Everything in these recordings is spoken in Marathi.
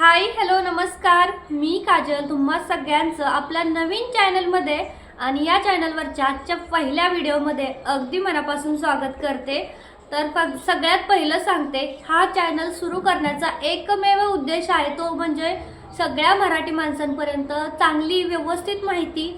हाय हॅलो नमस्कार. मी काजल तुम्हा सगळ्यांचं आपल्या नवीन चॅनलमध्ये आणि या चॅनलवरच्या आजच्या पहिल्या व्हिडिओमध्ये अगदी मनापासून स्वागत करते. तर फ- सगळ्यात पहिलं सांगते हा चॅनल सुरू करण्याचा एकमेव उद्देश आहे तो म्हणजे सगळ्या मराठी माणसांपर्यंत चांगली व्यवस्थित माहिती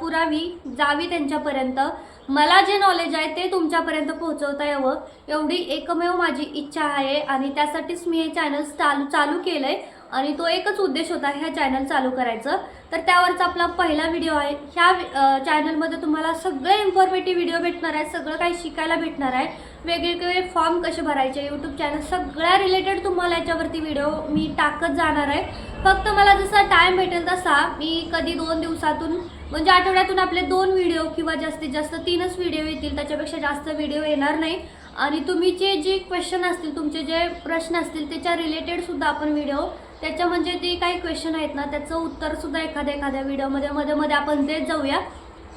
पुरावी जावी त्यांच्यापर्यंत. मला जे नॉलेज आहे ते तुमच्यापर्यंत पोहोचवता यावं. एवढी एकमेव माझी इच्छा आहे आणि त्यासाठीच मी हे चॅनल चालू चालू केलं आहे आणि तो एकच उद्देश होता ह्या चॅनल चालू करायचं. तर त्यावरचा आपला पहिला व्हिडिओ आहे. ह्या चॅनलमध्ये तुम्हाला सगळे इन्फॉर्मेटिव्ह व्हिडिओ भेटणार आहे सगळं काही शिकायला भेटणार आहे. वेगवेगळे फॉर्म कसे भरायचे यूट्यूब चॅनल सगळ्या रिलेटेड तुम्हाला याच्यावरती व्हिडिओ मी टाकत जाणार आहे. फक्त मला जसा टाईम भेटेल तसा मी कधी दोन दिवसातून म्हणजे आठवड्यातून आपले दोन व्हिडिओ किंवा जास्तीत जास्त तीनच व्हिडिओ येतील त्याच्यापेक्षा जास्त व्हिडिओ येणार नाही. आणि तुम्ही जे जे क्वेश्चन असतील तुमचे जे प्रश्न असतील त्याच्या रिलेटेडसुद्धा आपण व्हिडिओ त्याच्या म्हणजे ते काही क्वेश्चन आहेत ना त्याचं उत्तर सुद्धा एखाद्या एखाद्या व्हिडिओमध्ये मध्ये मध्ये आपण देत जाऊया.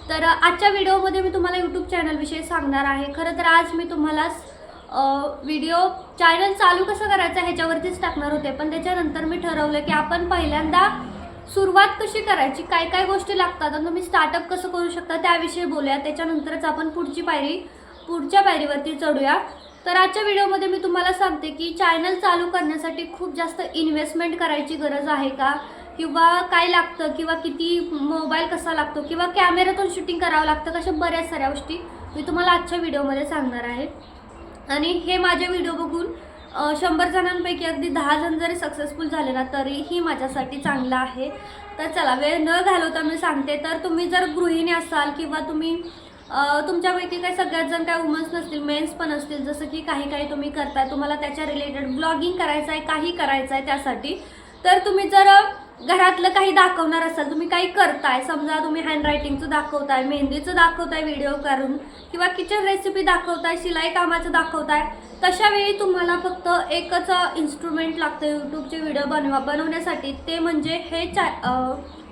तर आजच्या व्हिडिओमध्ये मी तुम्हाला यूट्यूब चॅनलविषयी सांगणार आहे. खरं तर आज मी तुम्हाला व्हिडिओ चॅनल चालू कसं करायचं ह्याच्यावरतीच टाकणार होते. पण त्याच्यानंतर मी ठरवलं की आपण पहिल्यांदा सुरुवात कशी करायची काय काय गोष्टी लागतात आणि तुम्ही स्टार्टअप कसं करू शकता त्याविषयी बोलूया. त्याच्यानंतरच आपण पुढची पायरी पुढच्या पायरीवरती चढूया. तर आजच्या व्हिडिओमध्ये मी तुम्हाला सांगते की चॅनल चालू करण्यासाठी खूप जास्त इन्व्हेस्टमेंट करायची गरज आहे का? किंवा काय लागतं? किंवा किती मोबाईल कसा लागतो? किंवा कॅमेऱ्यातून शूटिंग करावं लागतं? कशा बऱ्याच साऱ्या गोष्टी मी तुम्हाला आजच्या व्हिडिओमध्ये सांगणार आहे. आणि हे माझे व्हिडिओ बघून शंभर जणांपैकी अगदी दहा जण जरी सक्सेसफुल झाले ना तरीही माझ्यासाठी चांगलं आहे. तर चला वेळ न घालवता मी सांगते. तर तुम्ही जर गृहिणी असाल किंवा तुम्ही तुमच्यापैकी काही सगळ्यात जण काय वुमन्स नसतील मेन्स पण असतील जसं की काही काही तुम्ही करताय तुम्हाला त्याच्या रिलेटेड ब्लॉगिंग करायचं आहे काही करायचं आहे त्यासाठी. तर तुम्ही जर घरातलं काही दाखवणार असाल तुम्ही काही करताय समजा तुम्ही हँडरायटिंगचं दाखवताय मेहंदीचं दाखवताय व्हिडिओ करून किंवा किचन रेसिपी दाखवताय शिलाई कामाचं दाखवताय तशा वेळी तुम्हाला फक्त एकच इन्स्ट्रुमेंट लागतं यूट्यूबचे व्हिडिओ बनवा बनवण्यासाठी. ते म्हणजे हे चा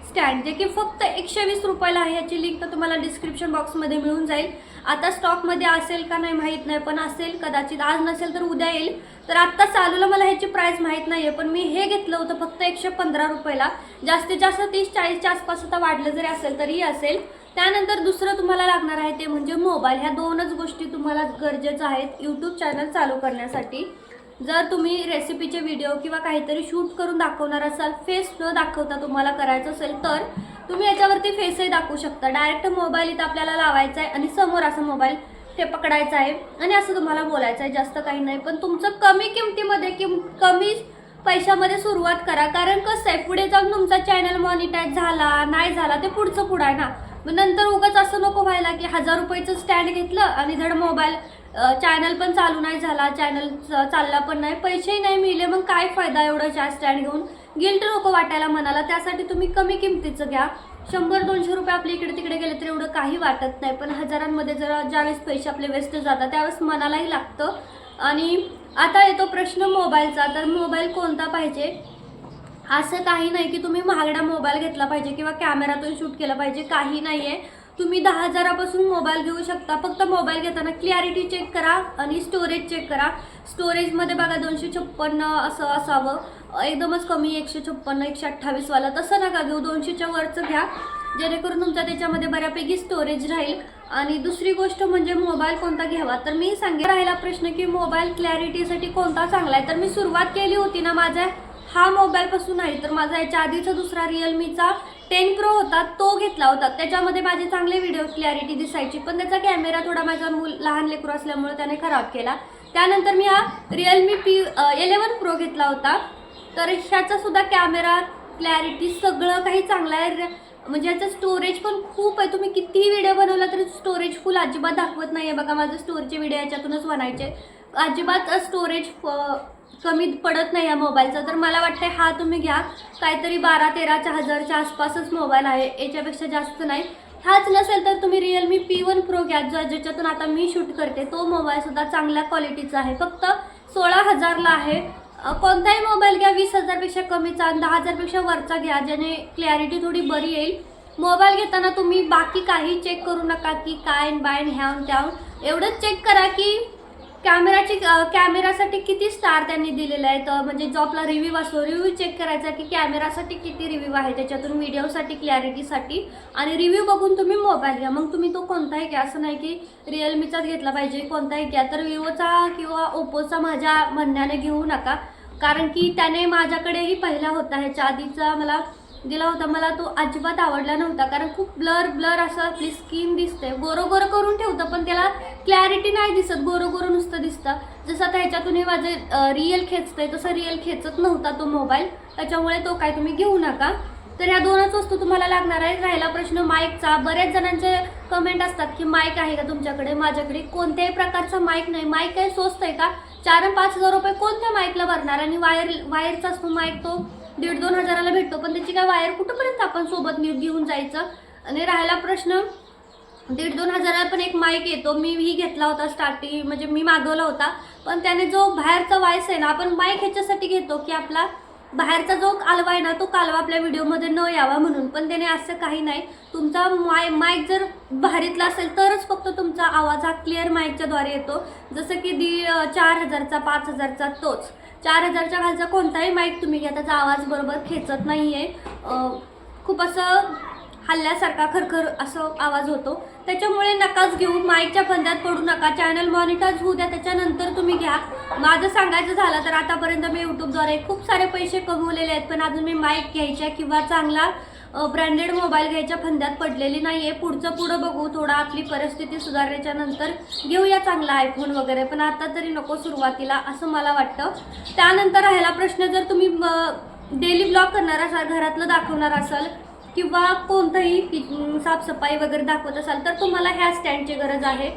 स्टँड जे की फक्त एकशे वीस रुपयाला आहे याची लिंक तर तुम्हाला डिस्क्रिप्शन बॉक्समध्ये मिळून जाईल. आता स्टॉकमध्ये असेल का नाही माहीत नाही पण असेल कदाचित. आज नसेल तर उद्या येईल. तर आत्ता चालूला मला ह्याची प्राईस माहीत नाही आहे पण मी हे घेतलं होतं फक्त एकशे पंधरा रुपयाला. जास्तीत जास्त तीस चाळीसच्या आसपास आता वाढलं जरी असेल तरीही असेल. त्यानंतर दुसरं तुम्हाला लागणार आहे ते म्हणजे मोबाईल ह्या दोनच गोष्टी तुम्हाला गरजेचं आहेत. यूट्यूब चॅनल चालू करण्यासाठी. जर तुम्ही रेसिपीचे व्हिडिओ किंवा काहीतरी शूट करून दाखवणार असाल फेस न दाखवता तुम्हाला करायचं असेल तर तुम्ही याच्यावरती फेसही दाखवू शकता. डायरेक्ट मोबाईल इथं आपल्याला लावायचा आहे आणि समोर असं मोबाईल ते पकडायचं आहे आणि असं तुम्हाला बोलायचं आहे. जास्त काही नाही. पण तुमचं कमी किमतीमध्ये किम कमी पैशामध्ये सुरुवात करा. कारण कसं आहे पुढे जाऊन तुमचा चॅनल मॉनिटाईज झाला नाही झाला ते पुढचं पुढं आहे ना. मग नंतर उगाच असं नको व्हायला की हजार रुपयाचं स्टँड घेतलं आणि धड मोबाईल चॅनल पण चालू नाही झाला चॅनल चालला पण नाही पैसेही नाही मिळले मग काय फायदा एवढं चा स्टँड घेऊन गिल्ट नको वाटायला मनाला त्यासाठी तुम्ही कमी किमतीचं घ्या. शंभर दोनशे रुपये आपले इकडे तिकडे गेले तर एवढं काही वाटत नाही पण हजारांमध्ये जरा ज्यावेळेस पैसे आपले वेस्ट जातात त्यावेळेस मनालाही लागतं. आणि आता येतो प्रश्न मोबाईलचा तर मोबाईल कोणता पाहिजे? असं काही नाही की तुम्ही महागडा मोबाईल घेतला पाहिजे किंवा कॅमेरातून शूट केलं पाहिजे काही नाही आहे तुम्ही दहा हजारापासून मोबाईल घेऊ शकता. फक्त मोबाईल घेताना क्लिअरिटी चेक करा आणि स्टोरेज चेक करा. स्टोरेजमध्ये बघा दोनशे छप्पन्न असं असावं. एकदमच कमी एकशे छप्पन्न एकशे अठ्ठावीसवाला तसं नका घेऊ. दोनशेच्या वरचं घ्या. जेणेकरून तुमच्या त्याच्यामध्ये बऱ्यापैकी स्टोरेज राहील. आणि दुसरी गोष्ट म्हणजे मोबाईल कोणता घ्यावा? तर मी सांगेन. राहिला प्रश्न की मोबाईल क्लॅरिटीसाठी कोणता चांगला आहे? तर मी सुरुवात केली होती ना माझ्या. हा मोबाईलपासून आहे. तर माझा याच्या आधीचा दुसरा रिअलमीचा टेन प्रो होता तो घेतला होता. त्याच्यामध्ये माझे चांगले व्हिडिओ क्लॅरिटी दिसायची. पण त्याचा कॅमेरा थोडा माझा मूल लहान लेकरू असल्यामुळे त्याने खराब केला. त्यानंतर मी हा रिअलमी पी इलेवन प्रो घेतला होता. तर ह्याचासुद्धा कॅमेरा क्लॅरिटी सगळं काही चांगलं आहे. म्हणजे याचं स्टोरेज पण खूप आहे. तुम्ही कितीही व्हिडिओ बनवला तरी स्टोरेज फुल अजिबात दाखवत नाही आहे बघा माझं स्टोरेजचे व्हिडिओ याच्यातूनच बनायचे. अजिबात स्टोरेज फ कमी पडत नाही या मोबाईलचा. तर मला वाटतं हा तुम्ही घ्या. काहीतरी बारा तेराच्या हजारच्या आसपासच मोबाईल आहे. याच्यापेक्षा जास्त नाही. हाच नसेल तर तुम्ही रिअलमी पी वन प्रो घ्या जो ज्याच्यातून आता मी शूट करते. तो मोबाईलसुद्धा चांगल्या क्वालिटीचा आहे. फक्त सोळा हजारला आहे. कोणताही मोबाईल घ्या वीस हजारपेक्षा कमीचा आणि दहा हजारपेक्षा वरचा घ्या ज्याने क्लॅरिटी थोडी बरी येईल. मोबाईल घेताना तुम्ही बाकी काही चेक करू नका की काय बायन ह्यान त्याहून एवढंच चेक करा की कॅमेराची कॅमेरासाठी किती स्टार त्यांनी दिलेले आहेत? म्हणजे जो आपला रिव्ह्यू असतो रिव्ह्यू चेक करायचा की कॅमेरासाठी किती रिव्ह्यू आहे? त्याच्यातून व्हिडिओसाठी क्लॅरिटीसाठी आणि रिव्ह्यू बघून तुम्ही मोबाईल घ्या. मग तुम्ही तो कोणताही घ्या. असं नाही की रिअलमीचाच घेतला पाहिजे. कोणताही घ्या. तर विवोचा किंवा ओप्पोचा माझ्या म्हणण्याने घेऊ नका. कारण की त्याने माझ्याकडेही पहिला होता. ह्याच्या आधीचा मला दिला होता. मला तो अजिबात आवडला नव्हता. कारण खूप ब्लर ब्लर असं आपली स्किन दिसते. गोरं गोरं करून ठेवतं पण त्याला क्लॅरिटी नाही दिसत. गोरोगोर नुसतं दिसतं. जसं आता ह्याच्यातून हे माझे रिअल खेचतंय तसं रिअल खेचत नव्हता तो मोबाईल त्याच्यामुळे तो काय तुम्ही घेऊ नका. तर ह्या दोनच वस्तू तुम्हाला लागणार आहे राहिला प्रश्न माईकचा. बऱ्याच जणांचे कमेंट असतात की माईक आहे का तुमच्याकडे? माझ्याकडे कोणत्याही प्रकारचा माईक नाही. माईक काय स्वस्त आहे का? चार आणि पाच हजार रुपये कोणत्या माईकला भरणार? आणि वायर वायरचा असतो माईक तो दीड दोन हजाराला भेटतो. पण त्याची काय वायर कुठंपर्यंत आपण सोबत ने- घेऊन जायचं? आणि राहिला प्रश्न दीड दोन हजाराला पण एक माईक येतो. मी ही घेतला होता स्टार्टिंग म्हणजे मी मागवला होता. पण त्याने जो बाहेरचा वायस आहे ना आपण माईक ह्याच्यासाठी घेतो की आपला बाहेरचा जो कालवा आहे ना तो कालवा आपल्या व्हिडिओमध्ये न यावा म्हणून. पण त्याने असं काही नाही. तुमचा माय माईक जर भारीतला असेल तरच फक्त तुमचा आवाज हा क्लिअर माईकच्याद्वारे येतो. जसं की दी चार हजारचा पाच हजारचा तोच. चार हजारच्या खालचा कोणताही माईक तुम्ही घ्या त्याचा आवाज बरोबर खेचत नाही आहे खूप असं हल्ल्यासारखा खरखर असं आवाज होतो. त्याच्यामुळे नकाच घेऊ माईकच्या फंद्यात पडू नका. चॅनल मॉनिटर्स होऊ द्या त्याच्यानंतर तुम्ही घ्या. माझं सांगायचं झालं तर आतापर्यंत मी यूट्यूबद्वारे खूप सारे पैसे कमवलेले आहेत पण अजून मी माईक घ्यायच्या किंवा चांगला ब्रँडेड मोबाईल घ्यायच्या फंद्यात पडलेली नाही आहे पुढचं पुढं बघू. थोडा आपली परिस्थिती सुधारण्याच्या नंतर घेऊया चांगला आयफोन वगैरे. पण आता तरी नको सुरुवातीला असं मला वाटतं. त्यानंतर राहिला प्रश्न जर तुम्ही डेली ब्लॉग करणार असाल घरातलं दाखवणार असाल किंवा कोणतंही साफसफाई वगैरे दाखवत असाल तर तुम्हाला ह्या स्टँडची गरज आहे.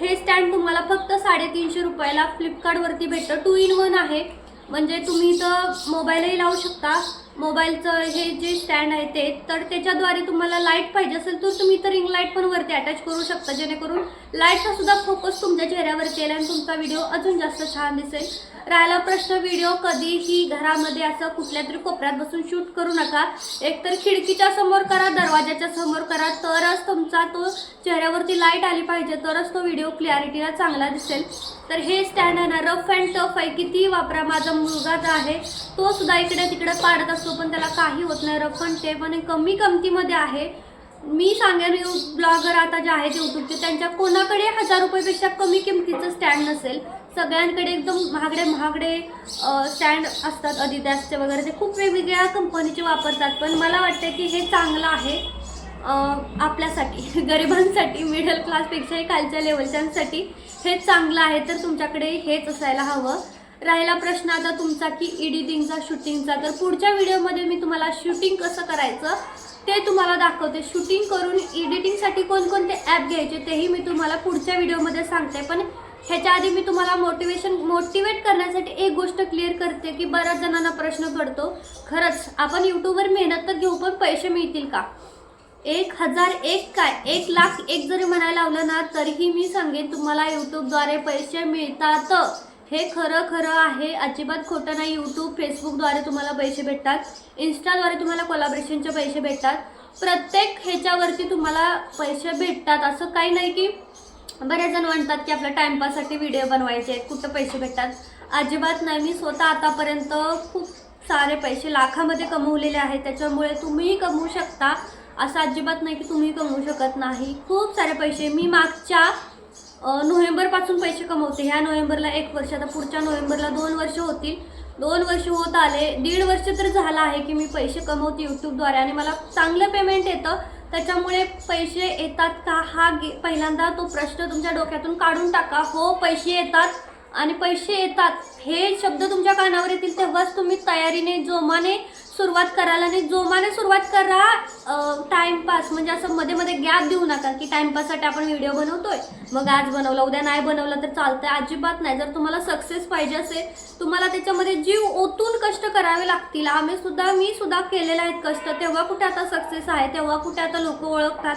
हे स्टँड तुम्हाला फक्त साडेतीनशे रुपयाला फ्लिपकार्टवरती भेटतं. टू इन वन आहे. म्हणजे तुम्ही इथं मोबाईलही लावू शकता. मोबाईलचं हे जे स्टँड आहे ते तर त्याच्याद्वारे तुम्हाला लाइट पाहिजे असेल तर तुम्ही तर रिंग लाइट पण वरती अटॅच करू शकता. जेणेकरून लाईटचा सुद्धा फोकस तुमच्या चेहऱ्यावरती येईल आणि तुमचा व्हिडिओ अजून जास्त छान दिसेल. राहिला प्रश्न व्हिडिओ कधीही घरामध्ये असं कुठल्या तरी कोपऱ्यात बसून शूट करू नका. एकतर खिडकीच्या समोर करा दरवाजाच्या समोर करा तरच तुमचा तो चेहऱ्यावरती लाइट आली पाहिजे तरच तो व्हिडिओ क्लॅरिटीला चांगला दिसेल. तर हे स्टँड आहे ना रफ अँड टफ आहे. कितीही वापरा माझा मुलगा जो आहे. तो सुद्धा इकडे तिकडे पाडत असतो. पण त्याला काही होत नाही. रफ अँड टेप आणि कमी किमतीमध्ये आहे. मी सांगेन ब्लॉगर आता जे आहेत यूट्यूबचे त्यांच्या कोणाकडे हजार रुपयेपेक्षा कमी किमतीचं स्टँड नसेल. सगळ्यांकडे एकदम महागडे महागडे स्टँड असतात अदिदासचे वगैरे. ते खूप वेगवेगळ्या कंपनीचे वापरतात. पण मला वाटतं की हे चांगलं आहे आपल्यासाठी गरिबांसाठी मिडल क्लासपेक्षाही खालच्या लेवलच्यांसाठी हे चांगलं आहे. तर तुमच्याकडे हेच असायला हवं. राहिला प्रश्न आता तुमचा की एडिटिंगचा शूटिंगचा. तर पुढच्या व्हिडिओमध्ये मी तुम्हाला शूटिंग कसं करायचं ते तुम्हाला दाखवते. शूटिंग करून एडिटिंगसाठी कोणकोणते ॲप घ्यायचे तेही मी तुम्हाला पुढच्या व्हिडिओमध्ये सांगते. पण ह्याच्या आधी मी तुम्हाला मोटिवेशन मोटिवेट करण्यासाठी एक गोष्ट क्लिअर करते की बऱ्याच जणांना प्रश्न पडतो. खरंच आपण यूट्यूबवर मेहनत तर घेऊ पण पैसे मिळतील का? एक हजार एक काय? एक लाख एक जरी म्हणायला लावलं ना तरीही मी सांगेन तुम्हाला यूट्यूबद्वारे पैसे मिळतात. हे खरं खरं आहे. अजिबात खोटं नाही. यूट्यूब फेसबुकद्वारे तुम्हाला पैसे भेटतात. इन्स्टाद्वारे तुम्हाला कोलाब्रेशनचे पैसे भेटतात. प्रत्येक ह्याच्यावरती तुम्हाला पैसे भेटतात. असं काही नाही की बरेच जण म्हणतात की आपल्या टाइमपाससाठी व्हिडिओ बनवायचे आहेत. कुठं पैसे भेटतात? अजिबात नाही. मी स्वतः आतापर्यंत खूप सारे पैसे लाखामध्ये कमवलेले आहेत. त्याच्यामुळे तुम्हीही कमवू शकता. असं अजिबात नाही की तुम्ही कमवू शकत नाही. खूप सारे पैसे. मी मागच्या नोव्हेंबरपासून पैसे कमवते. ह्या नोव्हेंबरला एक वर्ष आता पुढच्या नोव्हेंबरला दोन वर्ष होतील. दोन वर्ष होत आले. दीड वर्ष तर झालं आहे की मी पैसे कमवते यूट्यूबद्वारे आणि मला चांगलं पेमेंट येतं. त्याच्यामुळे पैसे येतात का? हा गे पहिल्यांदा तो प्रश्न तुमच्या डोक्यातून काढून टाका. हो पैसे येतात. आणि पैसे येतात हे शब्द तुमच्या कानावर येतील तेव्हाच तुम्ही तयारीने जोमाने सुरुवात कराल आणि जोमाने सुरुवात करा टाइमपास म्हणजे असं मध्ये मध्ये गॅप देऊ नका की टाइमपाससाठी आपण व्हिडिओ बनवतोय. मग आज बनवला उद्या नाही बनवलं तर चालतंय. अजिबात नाही. जर तुम्हाला सक्सेस पाहिजे असेल तुम्हाला त्याच्यामध्ये जीव ओतून कष्ट करावे लागतील. आम्ही सुद्धा मी सुद्धा केलेले आहेत कष्ट. तेव्हा कुठे आता सक्सेस आहे? तेव्हा कुठे आता लोक ओळखतात?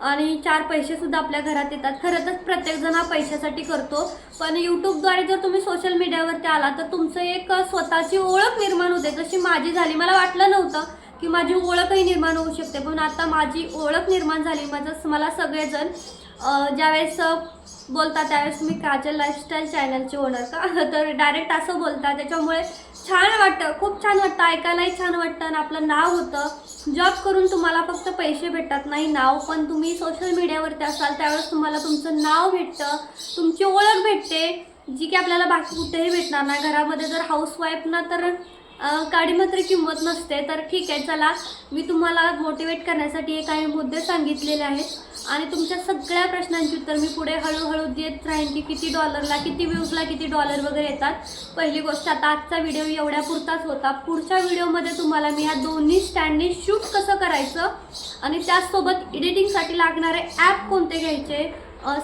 आणि चार पैसेसुद्धा आपल्या घरात येतात. खरं तर हा पैशासाठी करतो. पण यूट्यूबद्वारे जर तुम्ही सोशल मीडियावरती आला तर तुमचं एक स्वतःची ओळख निर्माण होते. जशी माझी झाली मला वाटलं नव्हतं की माझी ओळखही निर्माण होऊ शकते. पण आता माझी ओळख निर्माण झाली. माझं मला सगळेजण ज्यावेळेस बोलतात त्यावेळेस मी काजल लाईफस्टाईल चॅनलचे ओनर का? तर डायरेक्ट असं बोलतात. त्याच्यामुळे छान वाटतं खूप छान वाटतं ऐकायलाही छान वाटतं आणि आपलं नाव होतं. जॉब करून तुम्हाला फक्त पैसे भेटतात नाही नाव पण तुम्ही सोशल मीडियावरती असाल त्यावेळेस तुम्हाला तुमचं नाव भेटतं तुमची ओळख भेटते जी की आपल्याला बाकी कुठेही भेटणार नाही. घरामध्ये जर हाऊसवाईफ ना तर काडी मात्र किंमत नसते. तर ठीक आहे चला मी तुम्हाला मोटिवेट करण्यासाठी हे काही मुद्दे सांगितलेले आहेत. आणि तुमच्या सगळ्या प्रश्नांची उत्तर मी पुढे हळूहळू देत राहीन की किती डॉलरला किती व्ह्यूजला किती डॉलर वगैरे येतात. पहिली गोष्ट आता आजचा व्हिडिओ एवढ्या पुरताच होता. पुढच्या व्हिडिओमध्ये तुम्हाला मी ह्या दोन्ही स्टँडने शूट कसं करायचं आणि त्याचसोबत एडिटिंगसाठी लागणारे ॲप कोणते घ्यायचे?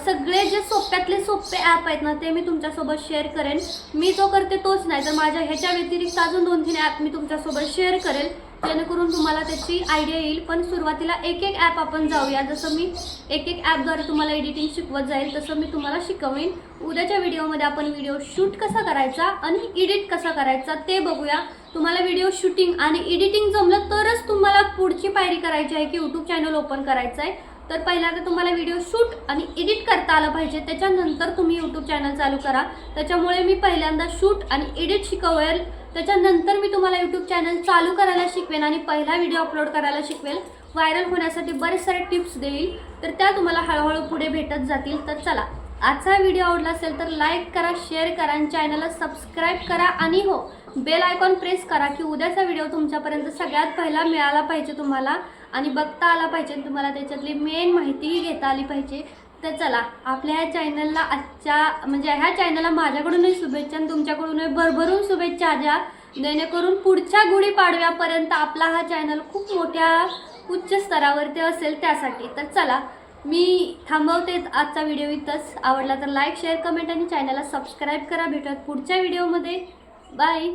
सगळे जे सोप्यातले सोपे ॲप आहेत ना ते मी तुमच्यासोबत शेअर करेन. मी जो करते तोच नाही तर माझ्या ह्याच्या व्यतिरिक्त अजून दोन तीन ॲप मी तुमच्यासोबत शेअर करेल. जेणेकरून तुम्हाला त्याची आयडिया येईल. पण सुरुवातीला एक एक ॲप आपण जाऊया. जसं मी एक एक ॲपद्वारे तुम्हाला एडिटिंग शिकवत जाईल तसं मी तुम्हाला शिकवेन. उद्याच्या व्हिडिओमध्ये आपण व्हिडिओ शूट कसा करायचा आणि एडिट कसा करायचा ते बघूया. तुम्हाला व्हिडिओ शूटिंग आणि एडिटिंग जमलं तरच तुम्हाला पुढची पायरी करायची आहे की यूट्यूब चॅनल ओपन करायचं आहे तर पहिल्यांदा तुम्हाला व्हिडिओ शूट आणि एडिट करता आलं पाहिजे. त्याच्यानंतर तुम्ही यूट्यूब चॅनल चालू करा. त्याच्यामुळे मी पहिल्यांदा शूट आणि एडिट शिकवेल. त्याच्यानंतर मी तुम्हाला यूट्यूब चॅनल चालू करायला शिकवेन आणि पहिला व्हिडिओ अपलोड करायला शिकवेल. व्हायरल होण्यासाठी बरेच सारे टिप्स देईल. तर त्या तुम्हाला हळूहळू पुढे भेटत जातील. तर चला आजचा व्हिडिओ आवडला असेल तर लाईक करा शेअर करा आणि चॅनलला सबस्क्राईब करा आणि हो बेल आयकॉन प्रेस करा की उद्याचा व्हिडिओ तुमच्यापर्यंत सगळ्यात पहिला मिळाला पाहिजे तुम्हाला. आणि बघता आला पाहिजे तुम्हाला त्याच्यातली मेन माहितीही घेता आली पाहिजे. तर चला आपल्या ह्या चॅनलला आजच्या म्हणजे ह्या चॅनलला माझ्याकडूनही शुभेच्छा आणि तुमच्याकडूनही भरभरून शुभेच्छा द्या. जेणेकरून पुढच्या गुढीपाडव्यापर्यंत आपला हा चॅनल खूप मोठ्या उच्च स्तरावरती असेल त्यासाठी. तर चला मी थांबवते आजचा व्हिडिओ इथंच. आवडला तर लाईक शेअर कमेंट आणि चॅनलला सबस्क्राईब करा. भेटत पुढच्या व्हिडिओमध्ये बाय